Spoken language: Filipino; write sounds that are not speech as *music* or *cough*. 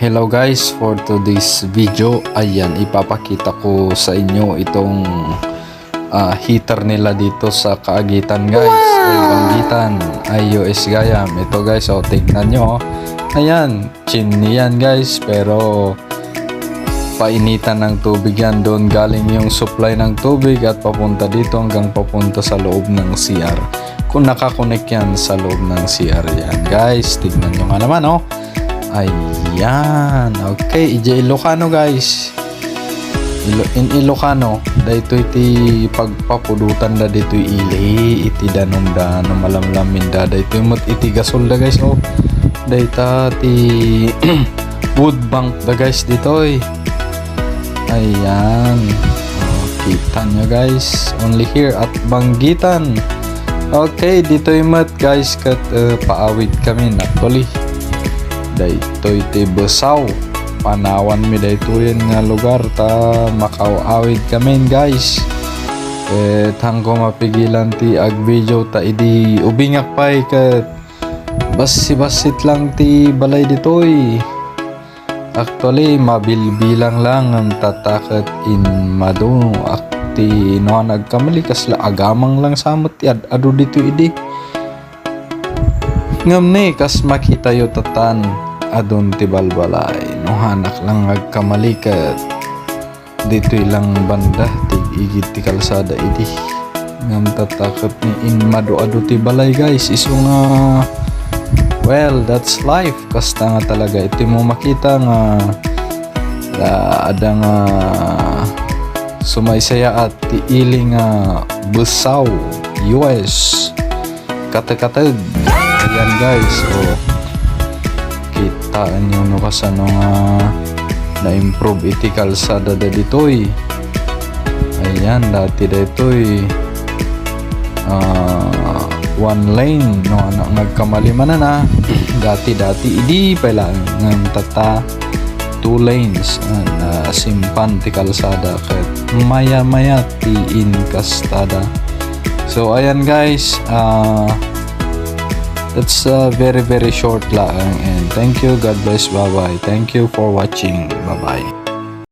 Hello guys, for today's video, ayan, ipapakita ko sa inyo itong ah, heater nila dito sa Kaagitan guys, ay Banggitan, iOS Gayam. Ito guys, oh, tignan nyo, oh. ayan, chimney yan guys, pero painitan ng tubig yan, doon galing yung supply ng tubig at papunta dito hanggang papunta sa loob ng CR. Kung nakakonek yan sa loob ng CR yan guys, tignan nyo nga naman oh. Ayan. Okay, ije Ilocano guys. In Ilocano, dayto iti pagpapudutan da dito ili iti danom da no malamlamin da dayto imot iti gasol da guys oh. Dayta ti *clears throat* wood bank da guys dito eh. Ayan. Oh, kita nyo guys. Only here at Banggitan. Okay, dito imot guys kat uh, paawid kami actually daytoy ti Besaw. Panawan mi dayto yan nga lugar ta makaawid kami guys. Eh tangko mapigilan ti ag video ta idi ubingak pay kat basi basit lang ti balay ditoy actually mabilbilang lang ang tatakat in mado akti no nagkamali kasla agamang lang samot ti ad adu dito idi. Ngam ni kas makita yo tatan adon ti balbalay no hanak lang agkamali kat dito ilang banda ti igid ti kalsada idi. Ngam tatakot ni in mado ado ti balay guys iso nga well that's life. Kasta nga talaga iti mo makita nga da, ada nga sumaysaya at ti ili nga busaw US katakatag ayan guys oh kita nyo no? Kasano nga na-improve iti kalsada da ditoy. Ayan dati ditoy ah one lane no? Anak nagkamali man na *clears throat* dati dati idi pala ng tata two lanes. Na simpan ti kalsada. Ket maya maya ti in kastada. So ayan guys ah That's uh, very very short lang. And thank you. God bless. Bye bye thank you for watching. Bye bye